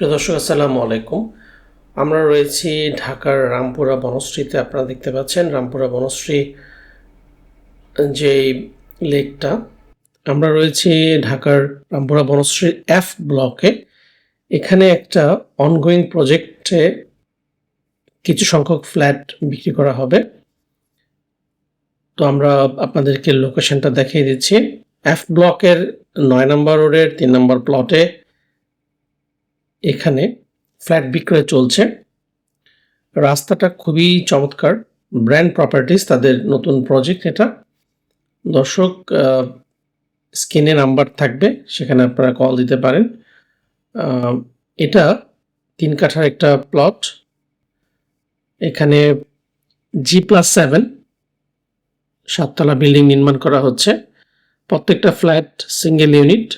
প্রিয় দর্শক, আসসালামু আলাইকুম। আমরা রয়েছি ঢাকার রামপুরা বনশ্রীতে। আপনারা দেখতে পাচ্ছেন রামপুরা বনশ্রী যে লেকটা। আমরা রয়েছি ঢাকার রামপুরা বনশ্রী এফ ব্লকে। এখানে একটা অনগোয়িং প্রজেক্টে কিছু সংখ্যক ফ্ল্যাট বিক্রি করা হবে। তো আমরা আপনাদেরকে লোকেশনটা দেখিয়ে দিচ্ছি। এফ ব্লকের নয় নম্বর রোডের, তিন নম্বর প্লটে এখানে ফ্ল্যাট বিক্রয় চলছে। রাস্তাটা খুবই চমৎকার। ব্র্যান্ড প্রপার্টিস তাদের নতুন প্রজেক্ট এটা। দর্শক স্ক্রিনে নাম্বার থাকবে, সেখানে আপনারা কল দিতে পারেন। এটা তিন কাঠার একটা প্লট এখানে জি প্লাস সেভেন সাততলা বিল্ডিং নির্মাণ করা হচ্ছে। প্রত্যেকটা ফ্ল্যাট সিঙ্গেল ইউনিট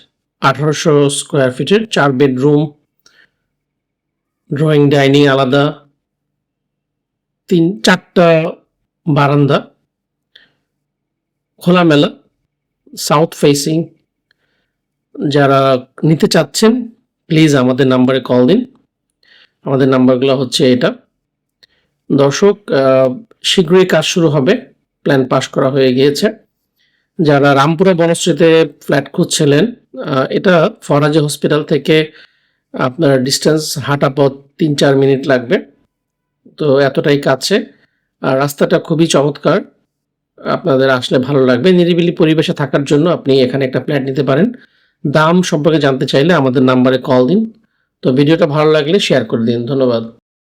আঠারোশো স্কোয়ার ফিটের চার বেডরুম ড্রয়িং ডাইনিং আলাদা। তিন, চারটা বারান্দা। খোলামেলা সাউথ ফেসিং যারা নিতে চাচ্ছেন প্লিজ আমাদের নাম্বারে কল দিন। আমাদের নাম্বারগুলো হচ্ছে এটা। দর্শক শীঘ্রই কাজ শুরু হবে। প্ল্যান পাস করা হয়ে গিয়েছে। যারা রামপুরা বনশ্রীতে ফ্ল্যাট খুঁজছিলেন এটা ফরাজি হসপিটাল থেকে আপনার ডিস্টেন্স হাঁটা পথ তিন চার মিনিট লাগবে। তো এতটাই কাছে। আর রাস্তাটা খুবই চমৎকার। আপনাদের আসলে ভালো লাগবে। নিরিবিলি পরিবেশে থাকার জন্য আপনি এখানে একটা ফ্ল্যাট নিতে পারেন। দাম সম্পর্কে জানতে চাইলে আমাদের নাম্বারে কল দিন। তো ভিডিওটা ভালো লাগলে শেয়ার করে দিন। ধন্যবাদ।